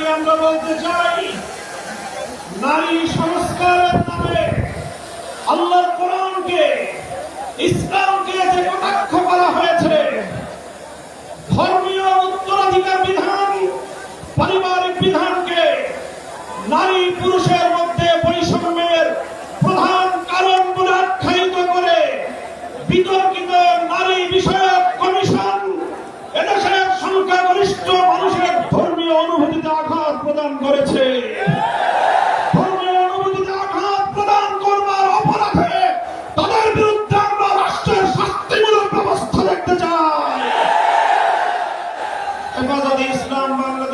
দাঁড়িয়ে আমরা বলতে চাই নারী সংস্কারের নামে আল্লাহর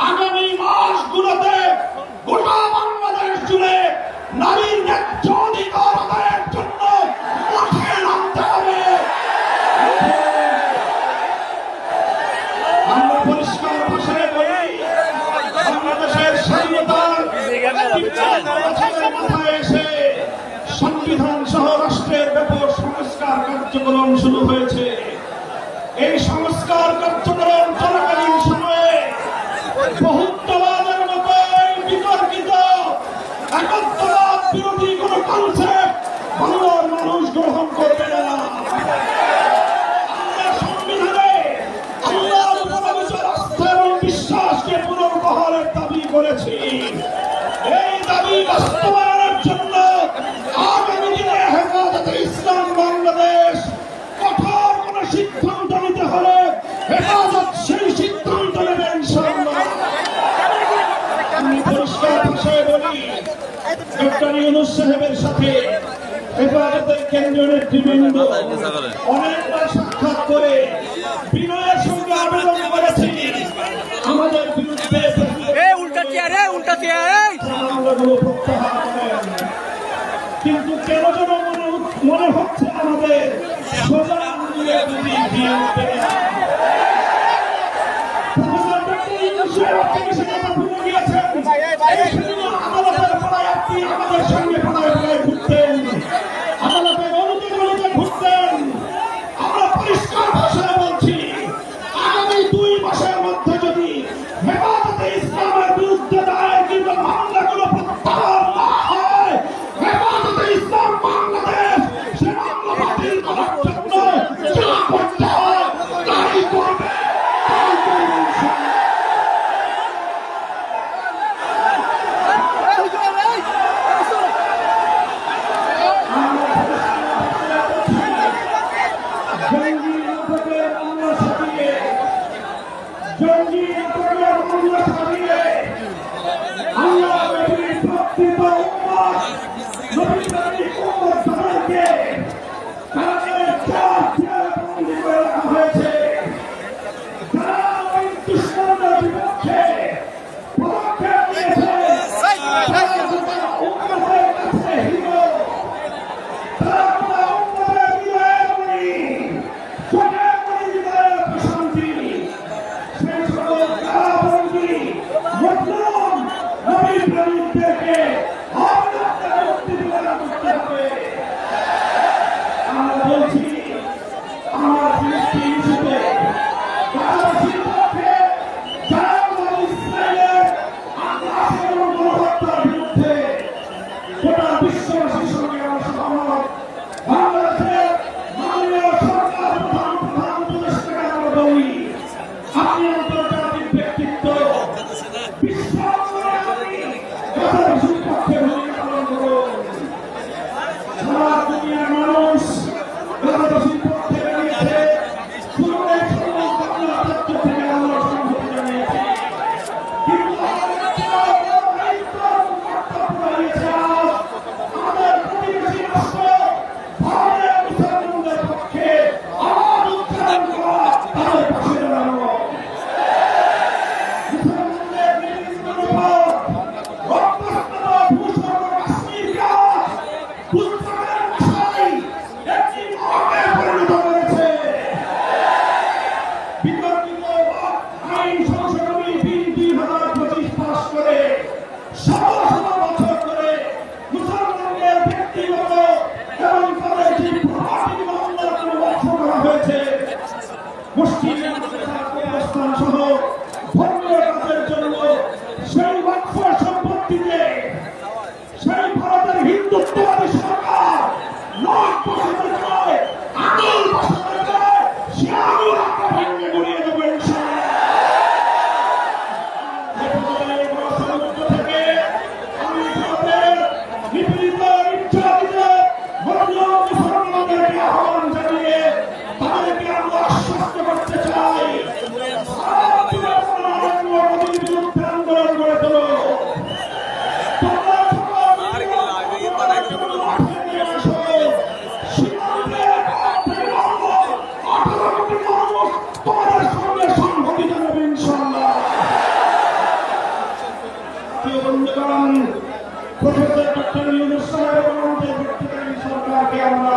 আগামী মাসগুলোতে গোটা বাংলাদেশ জুড়ে নারীর ন্যায্য অধিকার আদায়ের জন্য এসে সংবিধান সহ রাষ্ট্রের ব্যাপক সংস্কার কার্যক্রম শুরু হয়েছে। এই সংস্কার কার্যক্রম কনসেপ্ট বাংলার মানুষ গ্রহণ করবে না। বিশ্বাসকে পুনর্বহারের দাবি করেছি। এই দাবি ডক্টর ইউনুস সাহেবের সাথে হেফাজতের কেন্দ্রীয় নেতৃবৃন্দ অনেকবার সাক্ষাৎ করে বিনয়ের সঙ্গে আবেদন করেছি। আমাদের বিরুদ্ধে এ উল্টা চেয়ার এ উল্টা চেয়ার এই! মামলাগুলো প্রত্যাহার করেন। কিন্তু কেন যেন মনে মনে হচ্ছে আমাদের সোজা আঙুলে যদি দিয়ে উঠবে প্রফেসর ডক্টর ইউনূস সাহেব আপনাকে সে ভুলে গিয়েছেন। নবীর ডক্টর ইউনুস সাহেব এবং সরকারকে আমরা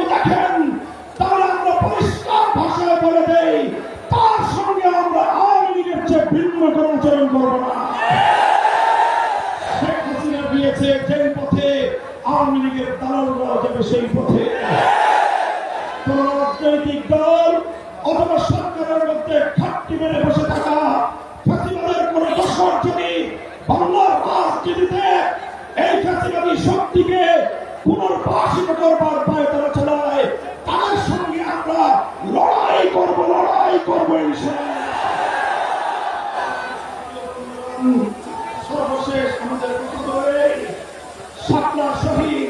সেই পথে কোন রাজনৈতিক দল অথবা সরকারের মধ্যে ঘাটতি মেরে বসে থাকা ফাঁসিবাদের কোন যদি বাংলার এই ফাঁসিবাদী শক্তিকে পুনর্বাসিত করবার পায়ে তারা চালায় সঙ্গে আমরা লড়াই করব, লড়াই করব। সর্বশেষ আমাদের কথা বলে সাতলা শহীদ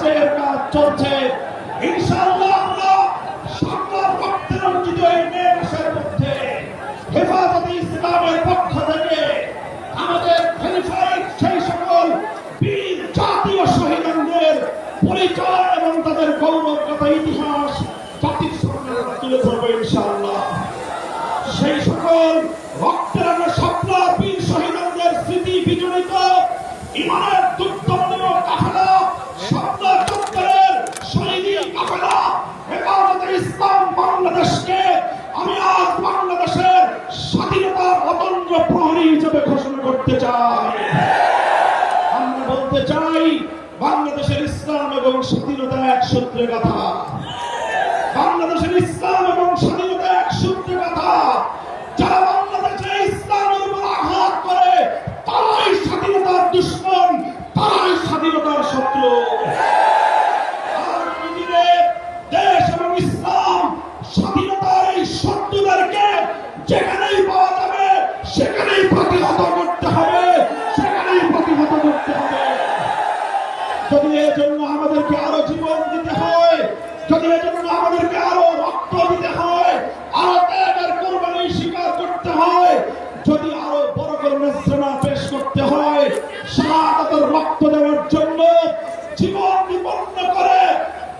যাচাইয়ের কাজ চলছে। অতন্ত্র প্রহরী হিসেবে ঘোষণা করতে চাই। আমরা বলতে চাই, বাংলাদেশের ইসলাম এবং স্বাধীনতা এক সূত্রে কথা। বাংলাদেশের ইসলাম এবং স্বাধীনতা এক সূত্রে কথা। যারা বাংলাদেশে ইসলামের উপর আঘাত করে, তারাই স্বাধীনতার দুশ্মন, তারাই স্বাধীনতার শত্রু। শাহাদাতের রক্ত দেওয়ার জন্য জীবন বিপন্ন করে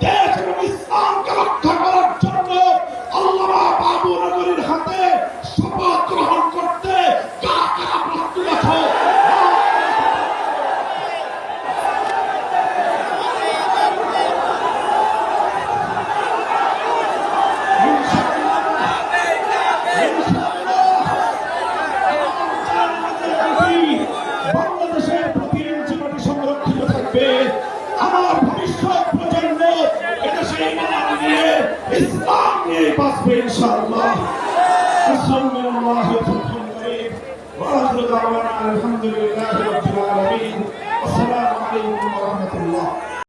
দেশ এবং ইসলামকে রক্ষা করার জন্য আল্লামা বাবু নগরীর হাতে শপথ গ্রহণ করতে কারা ইসলাম নিয়ে বাঁচবে ইনশাআল্লাহ। আলহামদুলিল্লাহ আলহামদুলিল্লাহ রব্বিল আলামিন।